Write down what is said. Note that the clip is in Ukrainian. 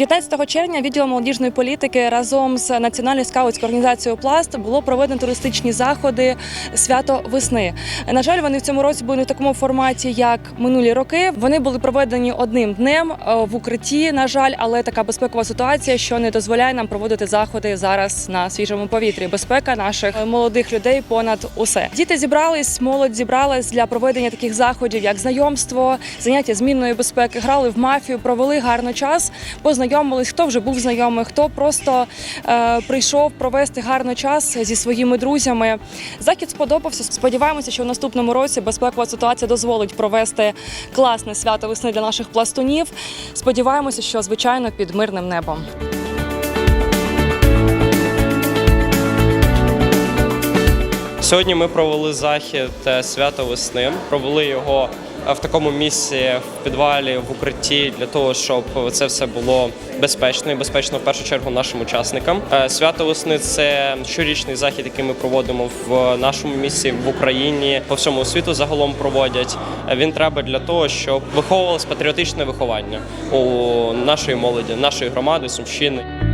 15 червня відділом молодіжної політики разом з національною скаутською організацією Пласт було проведено туристичні заходи свято весни. На жаль, вони в цьому році були не в такому форматі, як минулі роки. Вони були проведені одним днем е, в укритті. На жаль, але така безпекова ситуація, що не дозволяє нам проводити заходи зараз на свіжому повітрі. Безпека наших молодих людей понад усе. Діти зібрались, молодь зібралась для проведення таких заходів, як знайомство, заняття змінної безпеки, грали в мафію, провели гарно час, познайомились. Хто вже був знайомий, хто просто е, прийшов провести гарно час зі своїми друзями. Захід сподобався. Сподіваємося, що в наступному році безпекова ситуація дозволить провести класне свято весни для наших пластунів. Сподіваємося, що звичайно під мирним небом. Сьогодні ми провели захід е, свято весни. Провели його в такому місці в підвалі в укритті для того, щоб це все було безпечно і безпечно в першу чергу нашим учасникам. Е, Свято весни це щорічний захід, який ми проводимо в нашому місці в Україні, по всьому світу загалом проводять. Е, Він треба для того, щоб виховувалось патріотичне виховання у нашої молоді, нашої громади, сумщини.